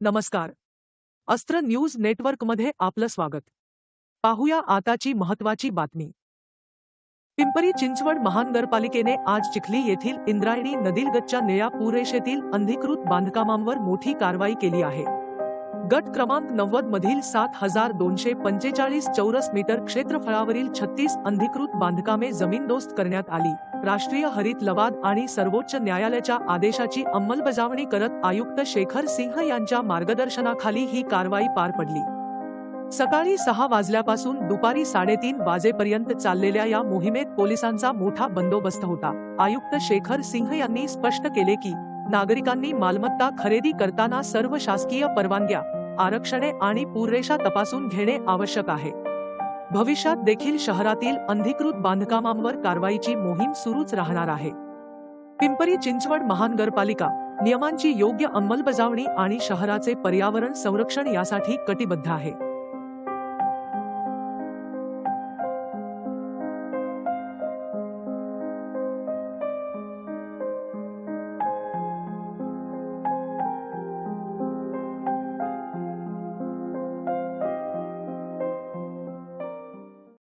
नमस्कार. अस्त्र न्यूज़ नेटवर्कमध्ये आपलं स्वागत. पाहूया आताची महत्वाची बातमी. पिंपरी चिंचवड महानगरपालिकेने आज चिखली येथील इंद्रायणी नदीलगतच्या निळ्या पुरेशेतील अंधिकृत बांधकामांवर मोठी कारवाई केली आहे. गट क्रमांक नव्वद मधील सात हजार दोनशे पंचेचाळीस चौरस मीटर क्षेत्रफळावरील छत्तीस अंधिकृत बांधकामे जमीनदोस्त करण्यात आली. राष्ट्रीय हरित लवाद आणि सर्वोच्च न्यायालयाच्या आदेशाची अंमलबजावणी करत आयुक्त शेखर सिंह यांच्या मार्गदर्शनाखाली ही कारवाई पार पडली. सकाळी सहा वाजल्यापासून दुपारी साडेतीन वाजेपर्यंत चाललेल्या या मोहिमेत पोलिसांचा मोठा बंदोबस्त होता. आयुक्त शेखर सिंह यांनी स्पष्ट केले की नागरिकांनी मालमत्ता खरेदी करताना सर्व शासकीय परवानग्या आरक्षणे आणि पूररेषा तपासून घेणे आवश्यक आहे. भविष्यात देखील शहरातील अंधिकृत बांधकामांवर कारवाईची मोहीम सुरूच राहणार आहे. पिंपरी चिंचवड महानगरपालिका नियमांची योग्य अंमलबजावणी आणि शहराचे पर्यावरण संरक्षण यासाठी कटिबद्ध आहे.